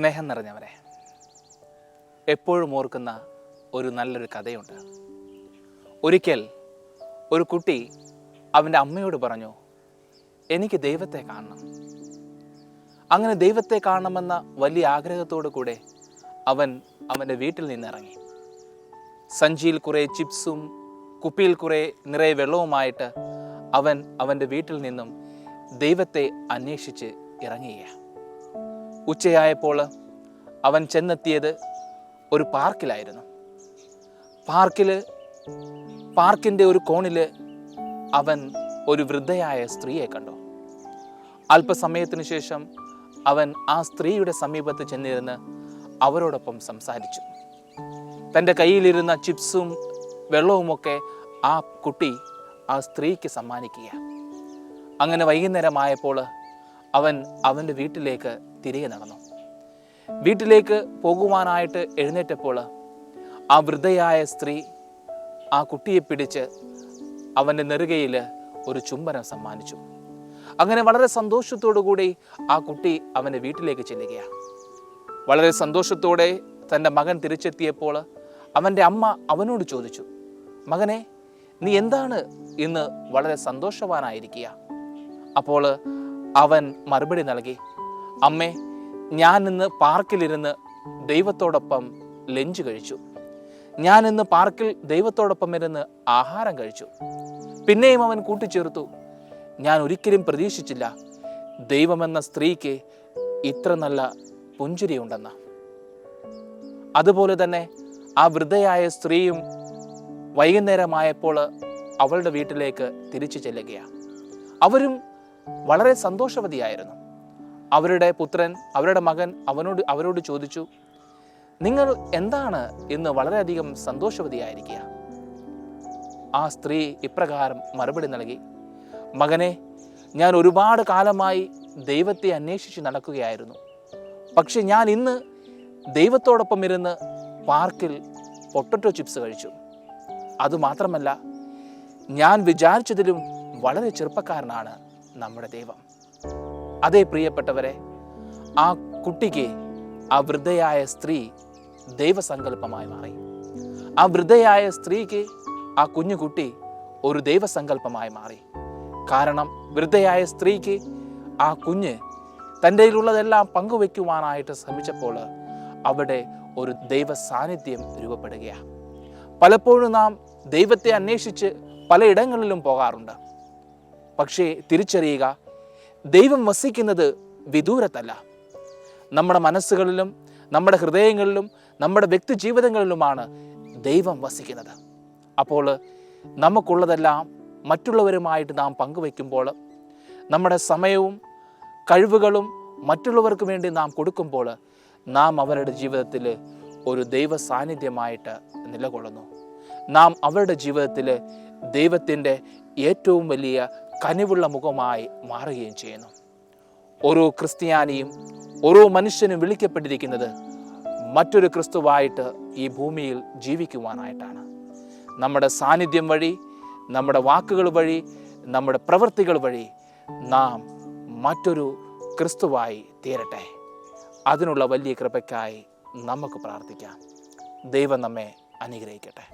സ്നേഹം നിറഞ്ഞവരെ എപ്പോഴും ഓർക്കുന്ന ഒരു നല്ലൊരു കഥയുണ്ട്. ഒരിക്കൽ ഒരു കുട്ടി അവന്റെ അമ്മയോട് പറഞ്ഞു എനിക്ക് ദൈവത്തെ കാണണം. അങ്ങനെ ദൈവത്തെ കാണണമെന്ന വലിയ ആഗ്രഹത്തോടു കൂടെ അവൻ അവന്റെ വീട്ടിൽ നിന്നിറങ്ങി. സഞ്ചിയിൽ കുറേ ചിപ്സും കുപ്പിയിൽ കുറേ നിറയെ വെള്ളവുമായിട്ട് അവൻ അവന്റെ വീട്ടിൽ നിന്നും ദൈവത്തെ അന്വേഷിച്ച് ഇറങ്ങുകയാണ്. ഉച്ചയായപ്പോൾ അവൻ ചെന്നെത്തിയത് ഒരു പാർക്കിലായിരുന്നു. പാർക്കിൽ പാർക്കിന്റെ ഒരു കോണിൽ അവൻ ഒരു വൃദ്ധയായ സ്ത്രീയെ കണ്ടു. അല്പസമയത്തിനു ശേഷം അവൻ ആ സ്ത്രീയുടെ സമീപത്ത് ചെന്നിരുന്ന് അവരോടൊപ്പം സംസാരിച്ചു. തന്റെ കയ്യിലിരുന്ന ചിപ്സും വെള്ളവുമൊക്കെ ആ കുട്ടി ആ സ്ത്രീക്ക് സമ്മാനിക്കുക അങ്ങനെ വൈകുന്നേരമായപ്പോൾ അവൻ അവന്റെ വീട്ടിലേക്ക് തിരികെ നടന്നു. വീട്ടിലേക്ക് പോകുവാനായിട്ട് എഴുന്നേറ്റപ്പോൾ ആ വൃദ്ധയായ സ്ത്രീ ആ കുട്ടിയെ പിടിച്ച് അവന്റെ നെറുകയിൽ ഒരു ചുംബനം സമ്മാനിച്ചു. അങ്ങനെ വളരെ കൂടി ആ കുട്ടി അവന്റെ വീട്ടിലേക്ക് ചെല്ലുകയാണ് വളരെ സന്തോഷത്തോടെ തന്റെ മകൻ തിരിച്ചെത്തിയപ്പോൾ അവന്റെ അമ്മ അവനോട് ചോദിച്ചു മകനെ നീ എന്താണ് ഇന്ന് വളരെ സന്തോഷവാനായിരിക്കുക അപ്പോൾ അവൻ മറുപടി നൽകി അമ്മേ ഞാൻ ഇന്ന് പാർക്കിലിരുന്ന് ദൈവത്തോടൊപ്പം ലഞ്ച് കഴിച്ചു. ഞാൻ ഇന്ന് പാർക്കിൽ ദൈവത്തോടൊപ്പം ഇരുന്ന് ആഹാരം കഴിച്ചു. പിന്നെയും അവൻ കൂട്ടിച്ചേർത്തു ഞാൻ ഒരിക്കലും പ്രതീക്ഷിച്ചില്ല ദൈവമെന്ന സ്ത്രീക്ക് ഇത്ര നല്ല പുഞ്ചിരിയുണ്ടെന്ന്. അതുപോലെ തന്നെ ആ വൃദ്ധയായ സ്ത്രീയും വൈകുന്നേരമായപ്പോൾ അവളുടെ വീട്ടിലേക്ക് തിരിച്ചു ചെല്ലുകയാണ് അവരും വളരെ സന്തോഷവതിയായിരുന്നു. അവരുടെ പുത്രൻ അവരുടെ മകൻ അവനോട് അവരോട് ചോദിച്ചു നിങ്ങൾ എന്താണ് ഇന്ന് വളരെയധികം സന്തോഷവതിയായിരിക്കുക? ആ സ്ത്രീ ഇപ്രകാരം മറുപടി നൽകി മകനെ ഞാൻ ഒരുപാട് കാലമായി ദൈവത്തെ അന്വേഷിച്ച് നടക്കുകയായിരുന്നു. പക്ഷെ ഞാൻ ഇന്ന് ദൈവത്തോടൊപ്പം ഇരുന്ന് പാർക്കിൽ പൊട്ടറ്റോ ചിപ്സ് കഴിച്ചു. അതുമാത്രമല്ല ഞാൻ വിചാരിച്ചതിലും വളരെ ചെറുപ്പക്കാരനാണ്. നമ്മുടെ ദൈവം. അതേ പ്രിയപ്പെട്ടവരെ ആ കുട്ടിക്ക് ആ വൃദ്ധയായ സ്ത്രീ ദൈവസങ്കല്പമായി മാറി. ആ വൃദ്ധയായ സ്ത്രീക്ക് ആ കുഞ്ഞു കുട്ടി ഒരു ദൈവസങ്കല്പമായി മാറി. കാരണം വൃദ്ധയായ സ്ത്രീക്ക് ആ കുഞ്ഞ് തന്റെ കയ്യിലുള്ളതെല്ലാം പങ്കുവെക്കുവാനായിട്ട് ശ്രമിച്ചപ്പോൾ അവിടെ ഒരു ദൈവ സാന്നിധ്യം രൂപപ്പെടുകയാണ്. പലപ്പോഴും നാം ദൈവത്തെ അന്വേഷിച്ച് പലയിടങ്ങളിലും പോകാറുണ്ട്. പക്ഷേ തിരിച്ചറിയുക ദൈവം വസിക്കുന്നത് വിദൂരത്തല്ല. നമ്മുടെ മനസ്സുകളിലും നമ്മുടെ ഹൃദയങ്ങളിലും നമ്മുടെ വ്യക്തി ജീവിതങ്ങളിലുമാണ് ദൈവം വസിക്കുന്നത്. അപ്പോൾ നമുക്കുള്ളതെല്ലാം മറ്റുള്ളവരുമായിട്ട് നാം പങ്കുവയ്ക്കുമ്പോൾ നമ്മുടെ സമയവും കഴിവുകളും മറ്റുള്ളവർക്ക് വേണ്ടി നാം കൊടുക്കുമ്പോൾ നാം അവരുടെ ജീവിതത്തിൽ ഒരു ദൈവ സാന്നിധ്യമായിട്ട് നിലകൊള്ളുന്നു. നാം അവരുടെ ജീവിതത്തിൽ ദൈവത്തിന്റെ ഏറ്റവും വലിയ കനിവുള്ള മുഖമായി മാറുകയും ചെയ്യുന്നു. ഓരോ ക്രിസ്ത്യാനിയും ഓരോ മനുഷ്യനും വിളിക്കപ്പെട്ടിരിക്കുന്നത് മറ്റൊരു ക്രിസ്തുവായിട്ട് ഈ ഭൂമിയിൽ ജീവിക്കുവാനായിട്ടാണ്. നമ്മുടെ സാന്നിധ്യം വഴി നമ്മുടെ വാക്കുകൾ വഴി നമ്മുടെ പ്രവൃത്തികൾ വഴി നാം മറ്റൊരു ക്രിസ്തുവായി തീരട്ടെ. അതിനുള്ള വലിയ കൃപയ്ക്കായി നമുക്ക് പ്രാർത്ഥിക്കാം. ദൈവം നമ്മെ അനുഗ്രഹിക്കട്ടെ.